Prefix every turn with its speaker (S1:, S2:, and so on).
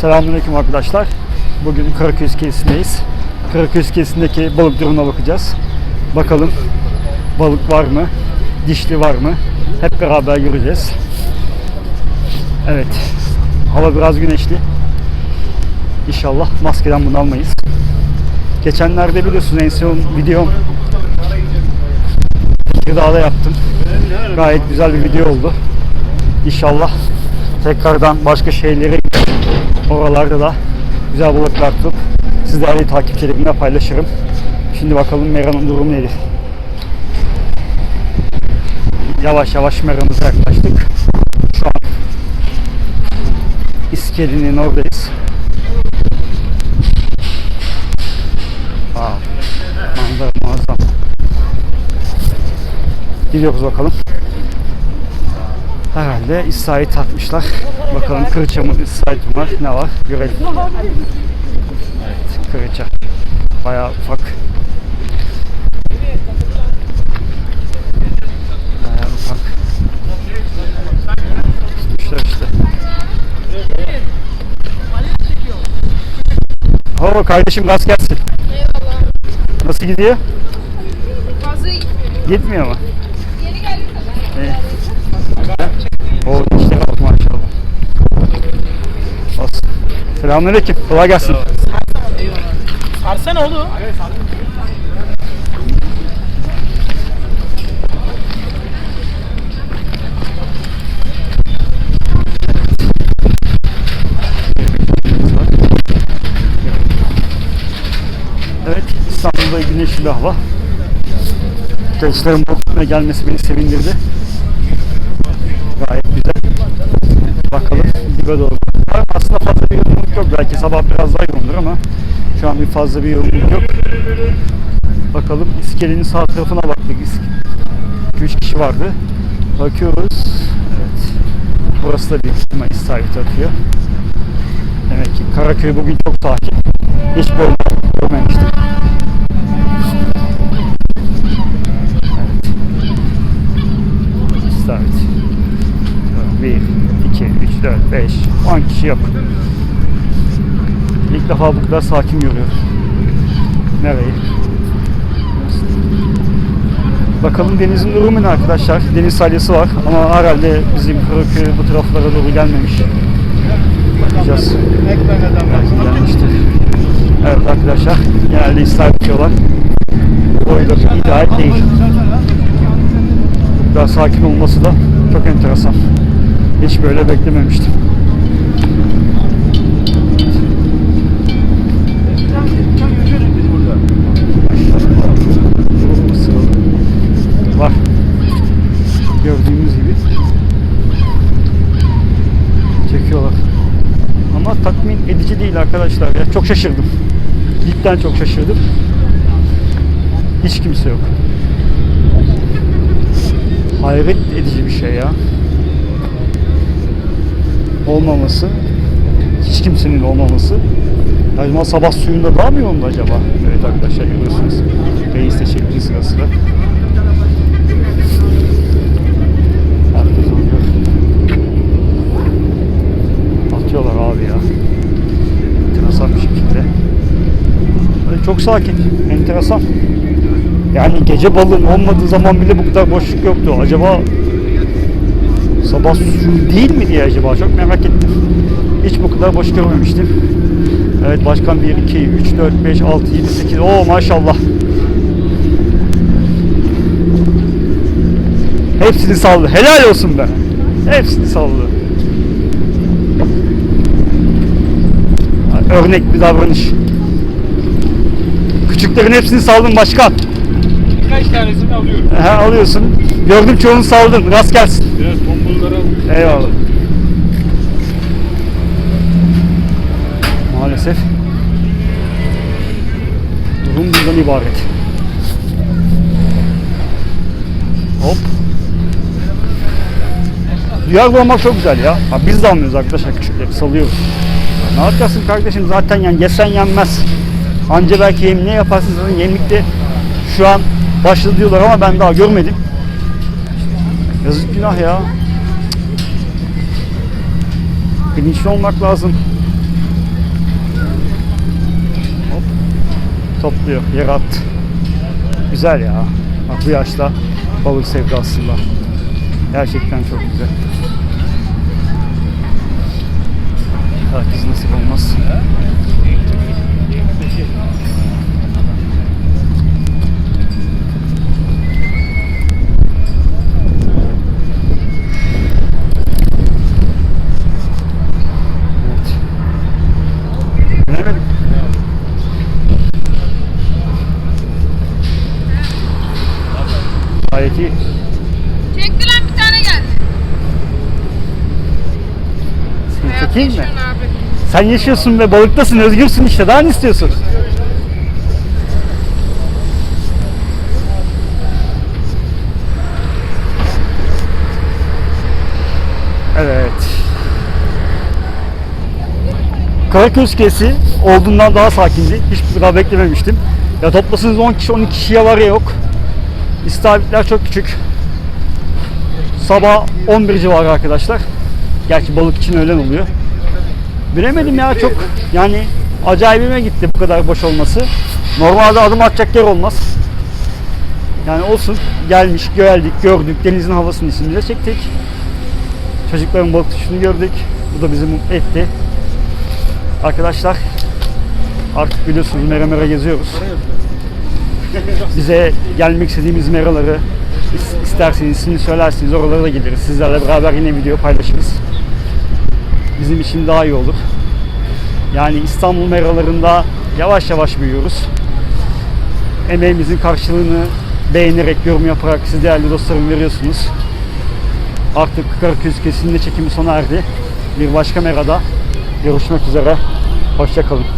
S1: Selamünaleyküm arkadaşlar. Bugün Karaköy iskelesindeyiz. Karaköy iskelesindeki balık durumuna bakacağız. Bakalım balık var mı? Dişli var mı? Hep beraber göreceğiz. Evet. Hava biraz güneşli. İnşallah maskeden bunu almayız. Geçenlerde biliyorsunuz en son videom Tekirdağ'da yaptım. Gayet güzel bir video oldu. İnşallah tekrardan başka şeyleri oralarda da güzel balıklar tutup sizlerle takipçilerimle paylaşırım. Şimdi bakalım Mera'nın durumu nedir? Yavaş yavaş Mera'mıza yaklaştık. Şu an İskelenin oradayız. Aa, manzara muazzam. Gidiyoruz bakalım. Herhalde İsa'yı takmışlar. Bakalım kırıça mı İsa'yı var? Ne var? Görelim. Evet, kırıça. Bayağı ufak. Bayağı ufak. Tutmuşlar işte. Hava kardeşim gaz gelsin.
S2: Eyvallah.
S1: Nasıl gidiyor?
S2: Fazla gitmiyor.
S1: Gitmiyor mu?
S2: Yeni geldik de.
S1: İyi. O işte bak maşallah. Olsun. Selamünaleyküm. Kolay gelsin.
S3: Sarsana oğlum.
S1: Evet, İstanbul'da güneşli bir hava. Gençlerin bu gelmesi beni sevindirdi. Gayet güzel. Bakalım dibe doğru. Aslında fazla bir yoğunluk yok. Belki sabah biraz daha yoğundur ama şu an bir fazla bir yoğunluk yok. Bakalım iskelenin sağ tarafına baktık. 2-3 kişi vardı. Bakıyoruz. Evet. Burası da bir ihtimal isabet atıyor. Demek ki Karaköy bugün çok sakin. Hiç böyle görmemiştim. Evet. İstavrit. 1, 2, 3, 4, 5, 10 kişi yok. İlk defa bu kadar sakin görüyoruz. Nereyi? Bakalım denizin durumu ne arkadaşlar? Deniz salyası var ama herhalde bizim Karaköy bu taraflara doğru gelmemiş. Bakacağız. Belki gelmiştir. Evet arkadaşlar genelde İsrail diyorlar. Boyları ideal değil. Bu kadar sakin olması da çok enteresan. Hiç böyle beklememiştim. Var. Gördüğümüz gibi çekiyorlar. Ama tatmin edici değil arkadaşlar ya. Çok şaşırdım. Cidden çok şaşırdım. Hiç kimse yok. Hayret edici bir şey ya. Olmaması. Hiç kimsenin olmaması. Acaba sabah suyunda daha mı yoğundu acaba? Evet arkadaşlar görüyorsunuz. Reis de çekti sıra sıra. Herkes oluyor. Atıyorlar abi ya. Enteresan bir şekilde. Böyle çok sakin, enteresan. Yani gece balığın olmadığı zaman bile bu kadar boşluk yoktu. Acaba sabah değil mi diye acaba çok merak ettim. Hiç bu kadar boş görmemiştim. Evet başkan 1, 2, 3, 4, 5, 6, 7, 8. Oo maşallah. Hepsini saldı. Helal olsun be. Hepsini saldı. Örnek bir davranış. Küçüklerin hepsini saldın başkan.
S3: Birkaç tanesini alıyorum.
S1: He, alıyorsun. Gördüm çoğunu saldın. Rast gelsin.
S3: Biraz tombulları alıyorum.
S1: Eyvallah. Maalesef durum bundan ibaret. Hop. Duyar olmak çok güzel ya. Ha, biz de almıyoruz arkadaşlar küçükleri salıyoruz. Ya ne yapacaksın kardeşim zaten yani yesen yenmez. Anca belki yemliğe yaparsınız. Zaten yemlik de şu an başladı diyorlar ama ben daha görmedim. Yazık günah ya. Bilinçli olmak lazım. Hop. Topluyor, yer attı. Güzel ya. Bak bu yaşta balık sevdasıyla. Gerçekten çok güzel. Herkes nasip olmaz. Çekeyim mi? Sen yaşıyorsun ve balıktasın, özgürsün işte. Daha ne istiyorsun? Evet. Karaköz kesi olduğundan daha sakindi. Hiç daha beklememiştim. Ya toplasanız 10 kişi 12 kişiye var ya yok. İstavritler çok küçük. Sabah 11 civarı arkadaşlar. Gerçi balık için öğlen oluyor. Bilemedim ya çok yani acayibime gitti bu kadar boş olması. Normalde adım atacak yer olmaz. Yani olsun gelmiş geldik gördük denizin havasını içinde çektik. Çocukların balık tutuşunu gördük. Bu da bizi mutlu etti. Arkadaşlar artık biliyorsunuz mera mera geziyoruz. Bize gelmek istediğimiz meraları is- isterseniz ismini söylerseniz oralara da gideriz. Sizlerle beraber yine video paylaşırız bizim için daha iyi olur. Yani İstanbul meralarında yavaş yavaş büyüyoruz. Emeğimizin karşılığını beğenerek, yorum yaparak siz değerli dostlarım veriyorsunuz. Artık Karaköz kesiminde çekimi sona erdi. Bir başka merada görüşmek üzere. Hoşçakalın.